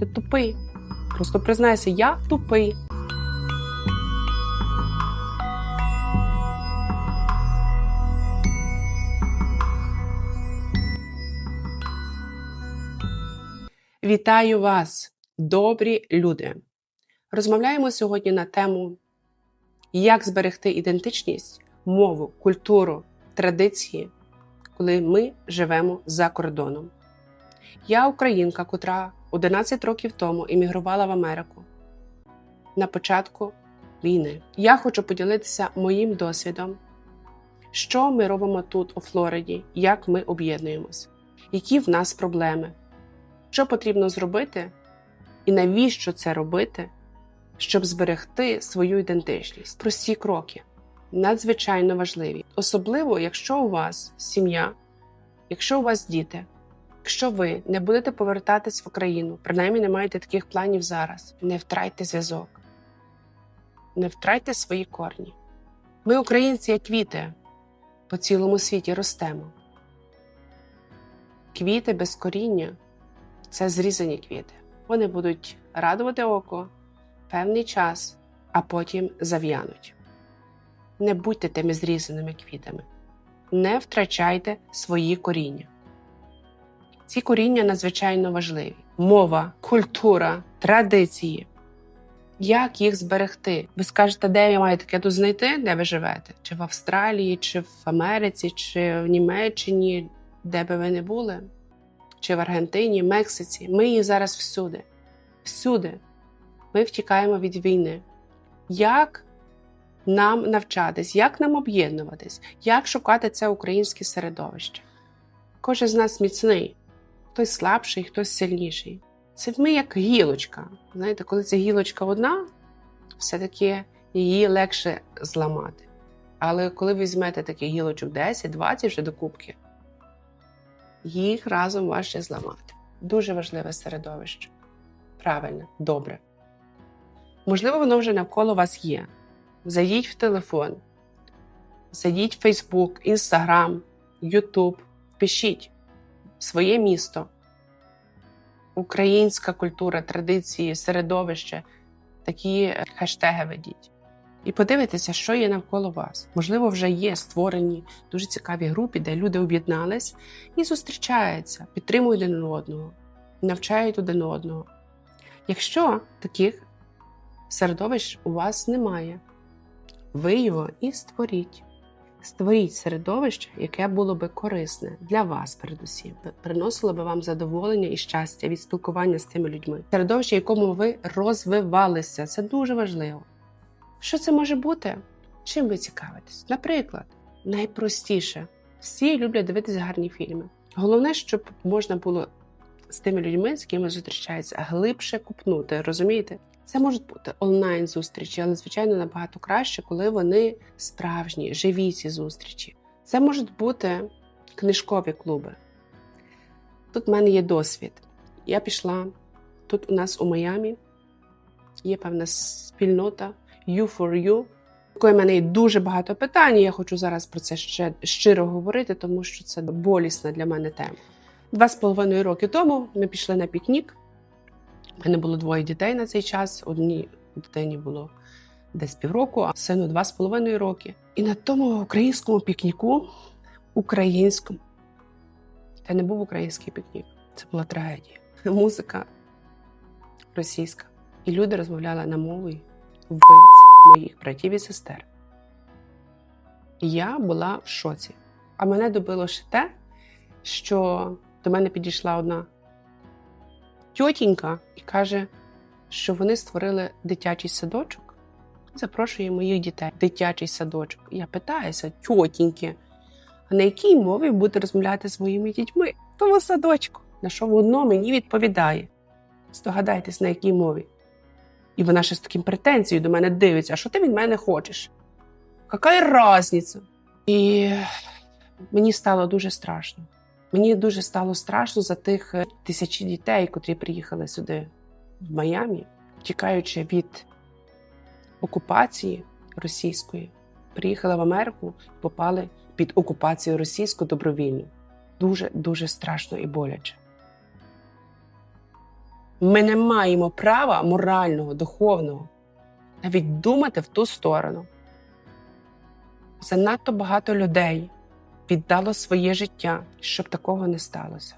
Ти тупий. Просто признайся, я тупий. Вітаю вас, добрі люди! Розмовляємо сьогодні на тему, як зберегти ідентичність, мову, культуру, традиції, коли ми живемо за кордоном. Я українка, котра 11 років тому іммігрувала в Америку. На початку війни. Я хочу поділитися моїм досвідом, що ми робимо тут, у Флориді, як ми об'єднуємось, які в нас проблеми, що потрібно зробити? І навіщо це робити, щоб зберегти свою ідентичність. Прості кроки. Надзвичайно важливі, особливо, якщо у вас сім'я, якщо у вас діти. Якщо ви не будете повертатись в Україну, принаймні не маєте таких планів зараз, не втрайте зв'язок, не втрайте свої корні. Ми, українці, як квіти, по цілому світі ростемо. Квіти без коріння це зрізані квіти. Вони будуть радувати око певний час, а потім зав'януть. Не будьте тими зрізаними квітами, не втрачайте свої коріння. Ці коріння надзвичайно важливі: мова, культура, традиції. Як їх зберегти? Ви скажете, де я маю таке тут знайти, де ви живете? Чи в Австралії, чи в Америці, чи в Німеччині, де би ви не були? Чи в Аргентині, Мексиці? Ми її зараз всюди. Всюди. Ми втікаємо від війни. Як нам навчатись, як нам об'єднуватись, як шукати це українське середовище? Кожен з нас міцний хтось слабший, хтось сильніший. Це ми як гілочка. Знаєте, коли ця гілочка одна, все-таки її легше зламати. Але коли ви візьмете таких гілочок 10-20 вже до кубки, їх разом важче зламати. Дуже важливе середовище. Правильно, добре. Можливо, воно вже навколо вас є. Зайдіть в телефон, зайдіть в Facebook, Instagram, YouTube, пишіть своє місто, українська культура, традиції, середовище, такі хештеги ведіть. І подивитися, що є навколо вас. Можливо, вже є створені дуже цікаві групи, де люди об'єднались і зустрічаються, підтримують один одного, навчають один одного. Якщо таких середовищ у вас немає, ви його і створіть. Створіть середовище, яке було би корисне для вас, передусім, приносило би вам задоволення і щастя від спілкування з цими людьми. Середовище, в якому ви розвивалися, це дуже важливо. Що це може бути? Чим ви цікавитесь? Наприклад, найпростіше всі люблять дивитися гарні фільми. Головне, щоб можна було з тими людьми, з якими зустрічаються, глибше купнути, розумієте? Це можуть бути онлайн зустрічі, але звичайно набагато краще, коли вони справжні, живі ці зустрічі. Це можуть бути книжкові клуби. Тут в мене є досвід. Я пішла тут у нас у Майамі є певна спільнота You for You. Якої в мене є дуже багато питань. і Я хочу зараз про це ще щиро говорити, тому що це болісна для мене тема. Два з половиною роки тому ми пішли на пікнік. У мене було двоє дітей на цей час. Одній дитині було десь півроку, а сину два з половиною роки. І на тому українському пікніку, українському, це не був український пікнік, це була трагедія. Музика російська. І люди розмовляли на мові вбивць моїх братів і сестер. І я була в шоці. А мене добило ще те, що до мене підійшла одна тьотінька і каже, що вони створили дитячий садочок, запрошує моїх дітей в дитячий садочок. Я питаюся, тьотіньки, а на якій мові буде розмовляти з моїми дітьми? В тому садочку. На що воно мені відповідає? Здогадайтесь, на якій мові. І вона ще з таким претензією до мене дивиться, а що ти від мене хочеш? Яка різниця? І мені стало дуже страшно. Мені дуже стало страшно за тих е, тисячі дітей, котрі приїхали сюди, в Майамі, тікаючи від окупації російської, приїхали в Америку і попали під окупацію російську добровільно. Дуже дуже страшно і боляче. Ми не маємо права морального, духовного навіть думати в ту сторону. Занадто багато людей віддало своє життя, щоб такого не сталося.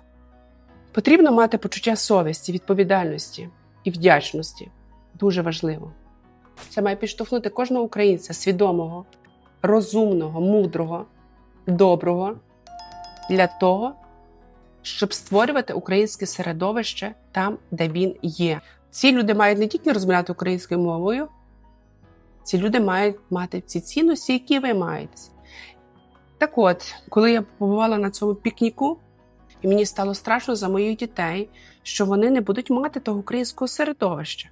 Потрібно мати почуття совісті, відповідальності і вдячності. Дуже важливо. Це має підштовхнути кожного українця свідомого, розумного, мудрого, доброго для того, щоб створювати українське середовище там, де він є. Ці люди мають не тільки розмовляти українською мовою, ці люди мають мати ці цінності, які ви маєте. Так от, коли я побувала на цьому пікніку, і мені стало страшно за моїх дітей, що вони не будуть мати того українського середовища.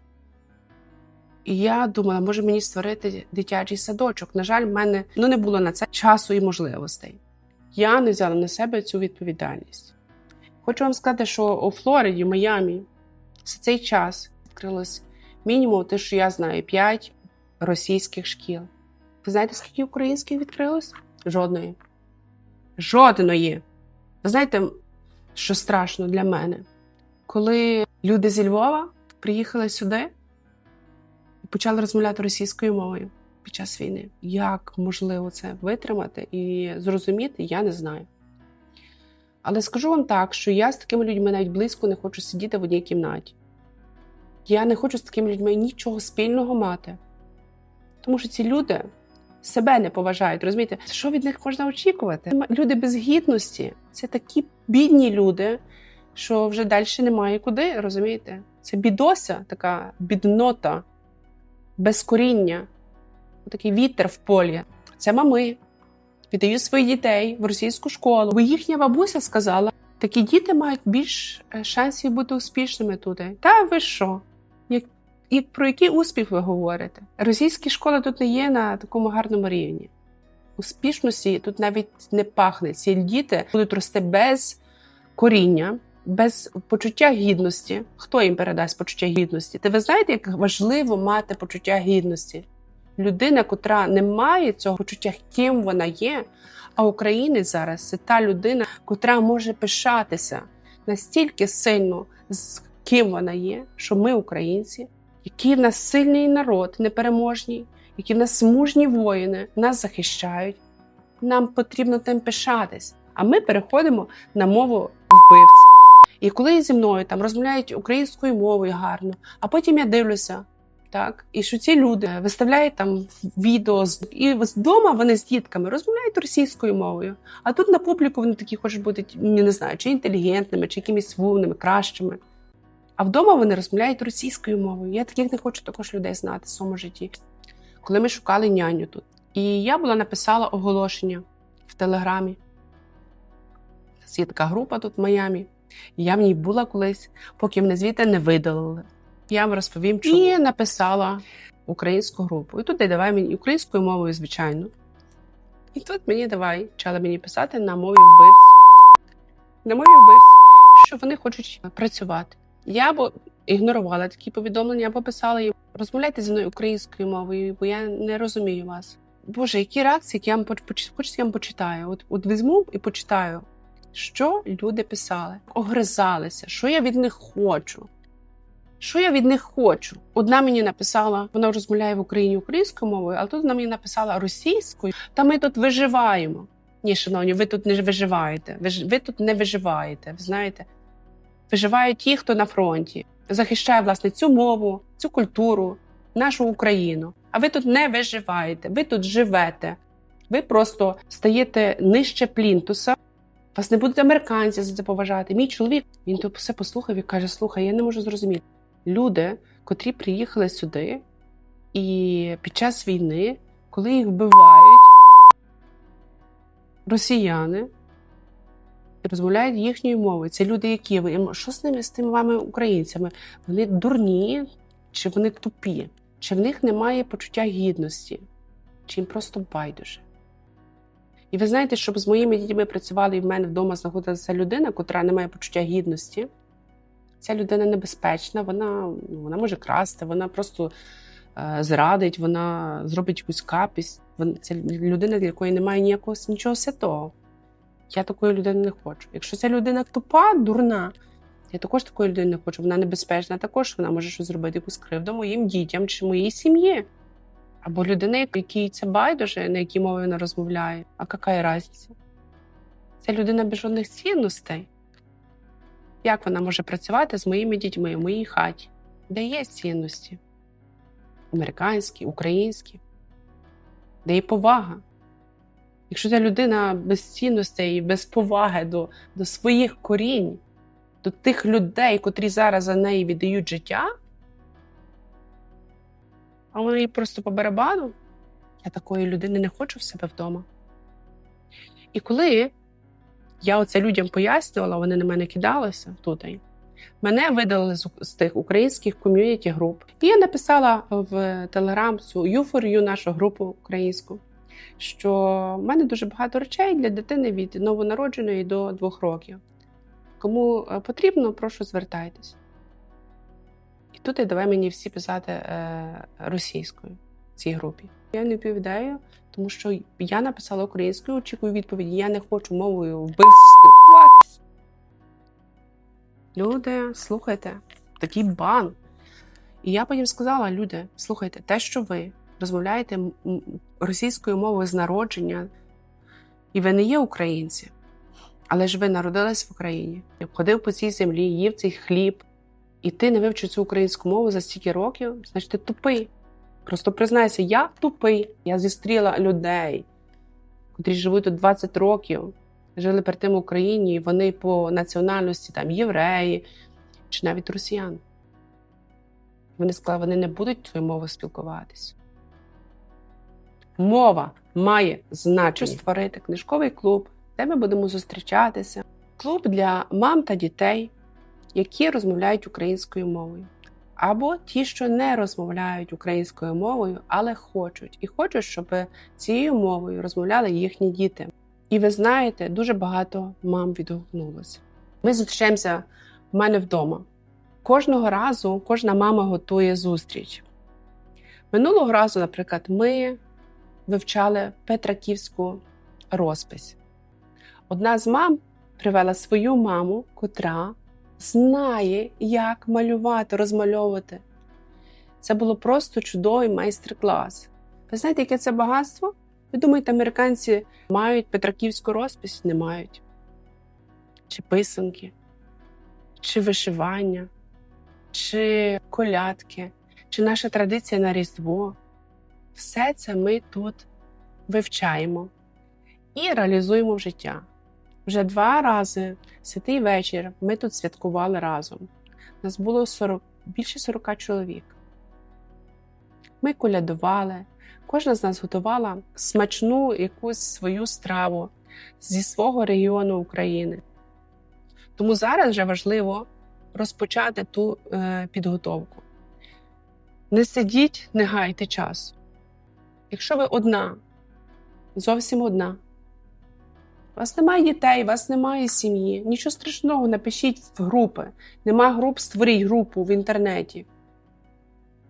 І я думала, може мені створити дитячий садочок. На жаль, в мене ну, не було на це часу і можливостей. Я не взяла на себе цю відповідальність. Хочу вам сказати, що у Флориді, Майамі, за цей час відкрилось мінімум те, що я знаю, 5 російських шкіл. Ви знаєте, скільки українських відкрилось? Жодної. Жодної. Ви знаєте, що страшно для мене? Коли люди зі Львова приїхали сюди і почали розмовляти російською мовою під час війни. Як можливо це витримати і зрозуміти, я не знаю. Але скажу вам так, що я з такими людьми навіть близько не хочу сидіти в одній кімнаті. Я не хочу з такими людьми нічого спільного мати. Тому що ці люди себе не поважають. Розумієте, що від них можна очікувати? Люди без гідності це такі бідні люди, що вже далі немає куди, розумієте? Це бідося, така біднота, без коріння, такий вітер в полі. Це мами. Віддають своїх дітей в російську школу. Бо їхня бабуся сказала, такі діти мають більш е, шансів бути успішними туди. Та ви що? Як і про який успіх ви говорите? Російські школи тут не є на такому гарному рівні. Успішності тут навіть не пахне. Ці діти будуть рости без коріння, без почуття гідності. Хто їм передасть почуття гідності? Та ви знаєте, як важливо мати почуття гідності? Людина, котра не має цього почуття, ким вона є. А українець зараз це та людина, котра може пишатися настільки сильно з ким вона є, що ми, українці, який в нас сильний народ, непереможний, які в нас мужні воїни, нас захищають. Нам потрібно тим пишатись. А ми переходимо на мову вбивців. І коли зі мною там розмовляють українською мовою гарно, а потім я дивлюся. Так, і що ці люди виставляють там відео і вдома вони з дітками розмовляють російською мовою. А тут на публіку вони такі хочуть бути, не знаю, чи інтелігентними, чи якимись вумними, кращими. А вдома вони розмовляють російською мовою. Я таких не хочу також людей знати в своєму житті. Коли ми шукали няню тут, і я була написала оголошення в Телеграмі. Є така група тут в Майамі. Я в ній була колись, поки мене звідти не видалили. Я вам розповім, чому. І написала українську групу. І туди давай мені українською мовою, звичайно. І тут мені давай почали мені писати на мові вбивць. На мові вбивць, що вони хочуть працювати. Я бо ігнорувала такі повідомлення, або писала їм, розмовляйте зі мною українською мовою, бо я не розумію вас. Боже, які реакції, які я вам я вам почитаю. От, от візьму і почитаю, що люди писали, огризалися, що я від них хочу. Що я від них хочу? Одна мені написала, вона розмовляє в Україні українською мовою, але тут вона мені написала російською, та ми тут виживаємо. Ні, шановні, ви тут не виживаєте. Ви, ви тут не виживаєте. Ви знаєте, виживають ті, хто на фронті, захищає власне цю мову, цю культуру, нашу Україну. А ви тут не виживаєте, ви тут живете. Ви просто стаєте нижче плінтуса. Вас не будуть американці за це поважати. Мій чоловік він то все послухав і каже: слухай, я не можу зрозуміти. Люди, котрі приїхали сюди, і під час війни, коли їх вбивають росіяни, розмовляють їхньою мовою. Це люди, які ви що з ними з тими вами українцями? Вони дурні, чи вони тупі, чи в них немає почуття гідності, чи їм просто байдуже. І ви знаєте, щоб з моїми дітьми працювали і в мене вдома знаходилася людина, котра не має почуття гідності. Ця людина небезпечна, вона, ну, вона може красти, вона просто е, зрадить, вона зробить якусь капість. Вона, це людина, для якої немає ніякого нічого святого. Я такої людини не хочу. Якщо ця людина тупа, дурна, Я також такої людини не хочу. Вона небезпечна, також вона може щось зробити, якусь кривду моїм дітям чи моїй сім'ї. Або людина, якій це байдуже, на якій мові вона розмовляє. А яка різниця? Це людина без жодних цінностей. Як вона може працювати з моїми дітьми в моїй хаті, де є цінності? Американські, українські, де є повага. Якщо ця людина без цінностей і без поваги до, до своїх корінь, до тих людей, котрі зараз за неї віддають життя, а вони їй просто по барабану, я такої людини не хочу в себе вдома. І коли я оце людям пояснювала, вони на мене кидалися тут. Мене видалили з, тих українських ком'юніті груп. І я написала в Телеграм цю U4U, нашу групу українську, що в мене дуже багато речей для дитини від новонародженої до двох років. Кому е, потрібно, прошу звертайтесь. І тут і давай мені всі писати е, російською в цій групі. Я не відповідаю, тому що я написала українською, очікую відповіді. Я не хочу мовою вбивств спілкуватись. Люди, слухайте, такий бан. І я потім сказала: люди, слухайте, те, що ви розмовляєте російською мовою з народження, і ви не є українці, але ж ви народились в Україні, ходив по цій землі, їв цей хліб, і ти не вивчив цю українську мову за стільки років, значить ти тупий. Просто признайся, я тупий. Я зустріла людей, котрі живуть тут 20 років, жили перед тим в Україні, і вони по національності там євреї чи навіть росіян. Вони сказали, вони не будуть твоєю мовою спілкуватися. Мова має значення створити книжковий клуб, де ми будемо зустрічатися. Клуб для мам та дітей, які розмовляють українською мовою. Або ті, що не розмовляють українською мовою, але хочуть, і хочуть, щоб цією мовою розмовляли їхні діти. І ви знаєте, дуже багато мам відгукнулося. Ми зустрічаємося в мене вдома. Кожного разу кожна мама готує зустріч. Минулого разу, наприклад, ми вивчали Петраківську розпись. Одна з мам привела свою маму, котра знає, як малювати, розмальовувати. Це було просто чудовий майстер-клас. Ви знаєте, яке це багатство? Ви думаєте, американці мають Петраківську розпись? Не мають. Чи писанки, чи вишивання, чи колядки, чи наша традиція на Різдво. Все це ми тут вивчаємо і реалізуємо в життя. Вже два рази святий вечір ми тут святкували разом. Нас було 40, більше 40 чоловік. Ми колядували, кожна з нас готувала смачну якусь свою страву зі свого регіону України. Тому зараз вже важливо розпочати ту е, підготовку. Не сидіть, не гайте часу. Якщо ви одна, зовсім одна. У вас немає дітей, у вас немає сім'ї. Нічого страшного, напишіть в групи. Нема груп, створіть групу в інтернеті.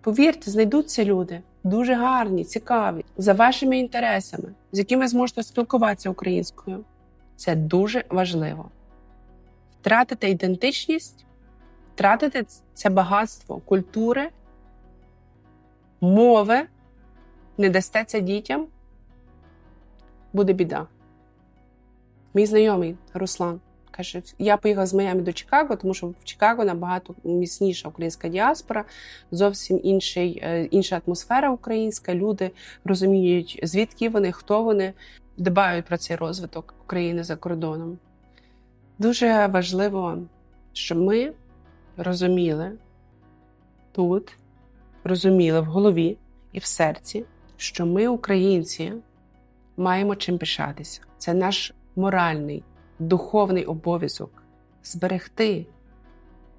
Повірте, знайдуться люди дуже гарні, цікаві, за вашими інтересами, з якими ви зможете спілкуватися українською. Це дуже важливо. Втратити ідентичність, втратити це багатство культури, мови, не дасте це дітям, буде біда. Мій знайомий Руслан каже: я поїхав з Майами до Чикаго, тому що в Чикаго набагато міцніша українська діаспора, зовсім інший, е, інша атмосфера українська. Люди розуміють, звідки вони, хто вони, дбають про цей розвиток України за кордоном. Дуже важливо, щоб ми розуміли тут, розуміли в голові і в серці, що ми, українці, маємо чим пишатися. Це наш моральний, духовний обов'язок зберегти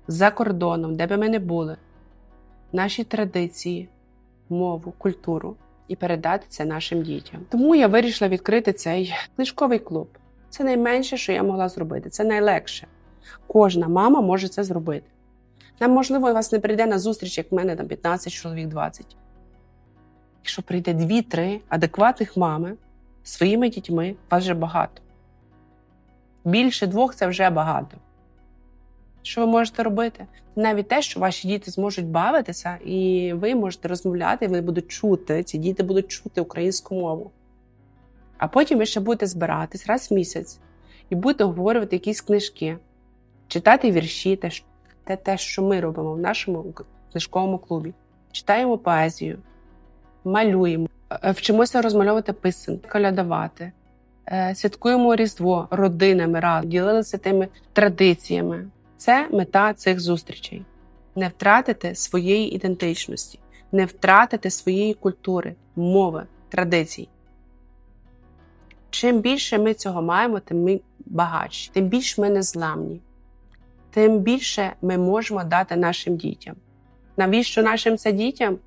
за кордоном, де би ми не були, наші традиції, мову, культуру і передати це нашим дітям. Тому я вирішила відкрити цей книжковий клуб. Це найменше, що я могла зробити. Це найлегше. Кожна мама може це зробити. Нам, можливо, вас не прийде на зустріч, як в мене там 15 чоловік 20. Якщо прийде 2-3 адекватних мами своїми дітьми, вас вже багато. Більше двох це вже багато. що ви можете робити. Навіть те, що ваші діти зможуть бавитися, і ви можете розмовляти, і вони будуть чути, ці діти будуть чути українську мову. А потім ви ще будете збиратись раз в місяць і будете обговорювати якісь книжки, читати вірші, те, те, що ми робимо в нашому книжковому клубі. Читаємо поезію, малюємо, е, вчимося розмальовувати писанки, колядувати, е, святкуємо Різдво родинами разом, ділилися тими традиціями. Це мета цих зустрічей: не втратити своєї ідентичності, не втратити своєї культури, мови, традицій. Чим більше ми цього маємо, тим ми багатші, тим більше ми незламні, тим більше ми можемо дати нашим дітям. Навіщо нашим це дітям,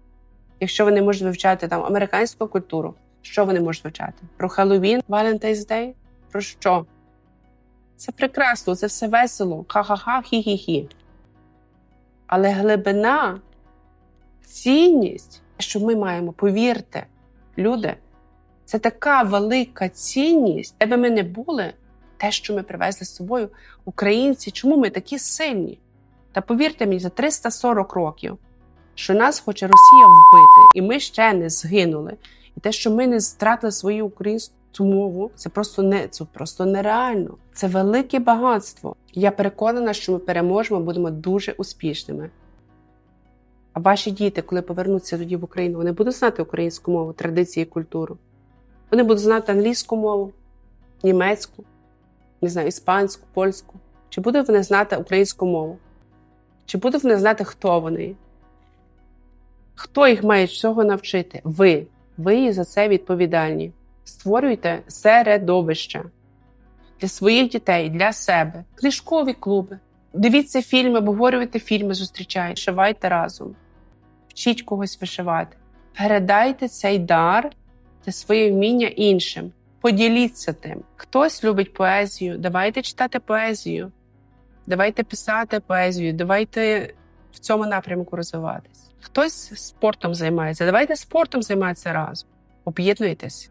якщо вони можуть вивчати там американську культуру? Що вони можуть вивчати? Про Хеллоуін, Valentine's Day? Про що? Це прекрасно, це все весело. Ха-ха-ха, хі-хі-хі. Але глибина, цінність, що ми маємо, повірте, люди, це така велика цінність, де би ми не були, те, що ми привезли з собою, українці, чому ми такі сильні? Та повірте мені, за 340 років, що нас хоче Росія вбити, і ми ще не згинули. І те, що ми не втратили свою українську мову, це просто не це просто нереально. Це велике багатство. Я переконана, що ми переможемо, будемо дуже успішними. А ваші діти, коли повернуться тоді в Україну, вони будуть знати українську мову, традиції і культуру. Вони будуть знати англійську мову, німецьку, не знаю, іспанську, польську. Чи будуть вони знати українську мову? Чи будуть вони знати, хто вони? Хто їх має цього навчити? Ви. Ви за це відповідальні. Створюйте середовище для своїх дітей, для себе, книжкові клуби. Дивіться фільми, обговорюйте фільми, зустрічайте, вишивайте разом, вчіть когось вишивати. Передайте цей дар та своє вміння іншим. Поділіться тим. Хтось любить поезію, давайте читати поезію, давайте писати поезію, давайте в цьому напрямку розвиватись. Хтось спортом займається, давайте спортом займатися разом. Об'єднуйтесь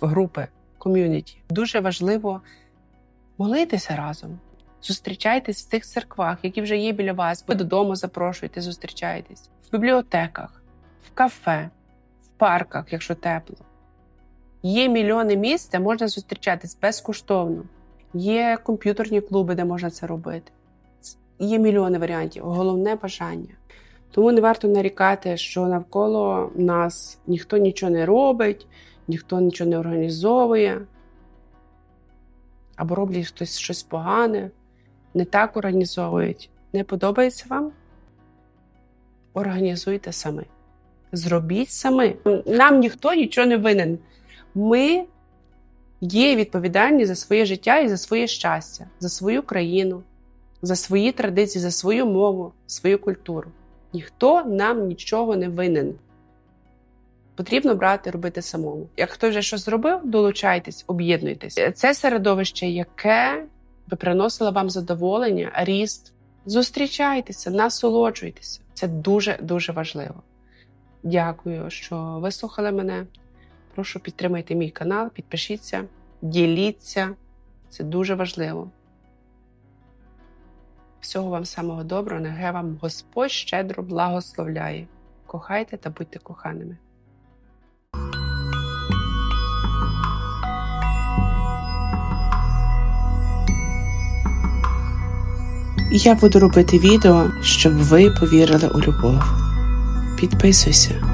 в групи, ком'юніті. Дуже важливо молитися разом. Зустрічайтесь в тих церквах, які вже є біля вас. Ви додому запрошуйте, зустрічайтесь в бібліотеках, в кафе, в парках, якщо тепло. Є мільйони місць, де можна зустрічатись безкоштовно. Є комп'ютерні клуби, де можна це робити. Є мільйони варіантів. Головне бажання. Тому не варто нарікати, що навколо нас ніхто нічого не робить, ніхто нічого не організовує, або роблять хтось щось погане, не так організовують. Не подобається вам? Організуйте самі. Зробіть самі. Нам ніхто нічого не винен. Ми є відповідальні за своє життя і за своє щастя, за свою країну, за свої традиції, за свою мову, свою культуру. Ніхто нам нічого не винен. Потрібно брати, робити самому. Як хтось вже щось зробив, долучайтесь, об'єднуйтесь. Це середовище, яке би приносило вам задоволення, ріст. Зустрічайтеся, насолоджуйтеся. Це дуже дуже важливо. Дякую, що вислухали мене. Прошу підтримайте мій канал, підпишіться, діліться. Це дуже важливо. Всього вам самого доброго, нехай вам Господь щедро благословляє. Кохайте та будьте коханими. Я буду робити відео, щоб ви повірили у любов. Підписуйся.